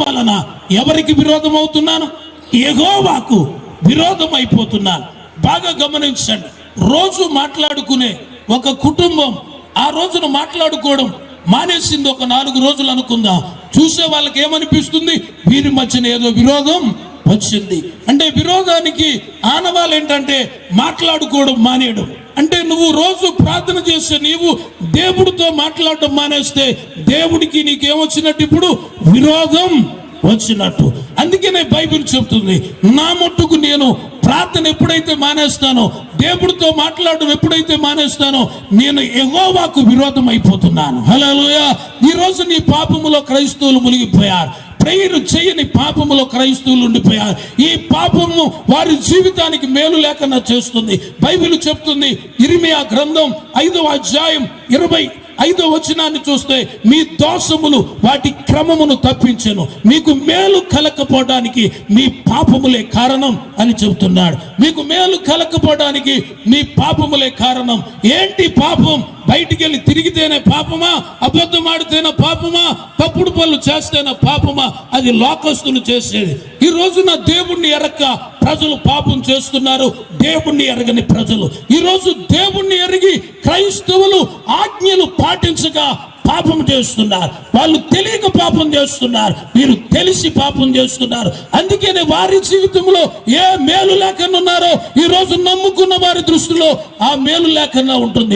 వలన ఎవరికి విరోధం అవుతున్నాను ఎగోవాకు విరోధం అయిపోతున్నాను బాగా గమనించండి. రోజు మాట్లాడుకునే ఒక కుటుంబం ఆ రోజున మాట్లాడుకోవడం మానేసింది ఒక నాలుగు రోజులు అనుకుందాం. చూసే వాళ్ళకి ఏమనిపిస్తుంది వీరి మధ్యన ఏదో విరోధం వచ్చింది. అంటే విరోధానికి ఆనవాళ్ళు ఏంటంటే మాట్లాడుకోవడం మానేయడం. అంటే నువ్వు రోజు ప్రార్థన చేస్తే నీవు దేవుడితో మాట్లాడడం మానేస్తే దేవుడికి నీకేమొచ్చినట్టు ఇప్పుడు విరోధం వచ్చినట్టు. అందుకనే బైబిల్ చెప్తుంది నా మట్టుకు నేను ప్రార్థన ఎప్పుడైతే మానేస్తానో దేవుడితో మాట్లాడడం ఎప్పుడైతే మానేస్తానో నేను ఎగోవాకు విరోధం అయిపోతున్నాను హలో ఈరోజు నీ పాపములో క్రైస్తవులు మునిగిపోయారు. ప్రేయర్ చేయని పాపములో క్రైస్తవులు ఉండిపోయారు. ఈ పాపము వారి జీవితానికి మేలు లేకుండా చేస్తుంది. బైబిల్ చెప్తుంది ఇరిమియా గ్రంథం ఐదవ అధ్యాయం ఇరవై ఐదో వచనాన్ని చూస్తే మీ దోషములు వాటి క్రమమును తప్పించెను. మీకు మేలు కలకపోవడానికి మీ పాపములే కారణం అని చెబుతున్నాడు. మీకు మేలు కలకపోవడానికి మీ పాపములే కారణం. ఏంటి పాపం? బయటికి వెళ్ళి తిరిగితేనే పాపమా? అబద్ధం ఆడితేనే పాపమా? తప్పుడు పనులు చేస్తేనే పాపమా? అది లోకస్తులు చేసేది. ఈ రోజున దేవుణ్ణి ఎరక్క ప్రజలు పాపం చేస్తున్నారు. దేవుణ్ణి ఎరగని ప్రజలు. ఈ రోజు దేవుణ్ణి ఎరిగి క్రైస్తవులు ఆజ్ఞలు పాటించగా పాపం చేస్తున్నారు. వాళ్ళు తెలియక పాపం చేస్తున్నారు. మీరు తెలిసి పాపం చేస్తున్నారు. అందుకనే వారి జీవితంలో ఏ మేలు లేకుండా ఉన్నారో ఈ రోజు నమ్ముకున్న వారి దృష్టిలో ఆ మేలు లేకుండా ఉంటుంది.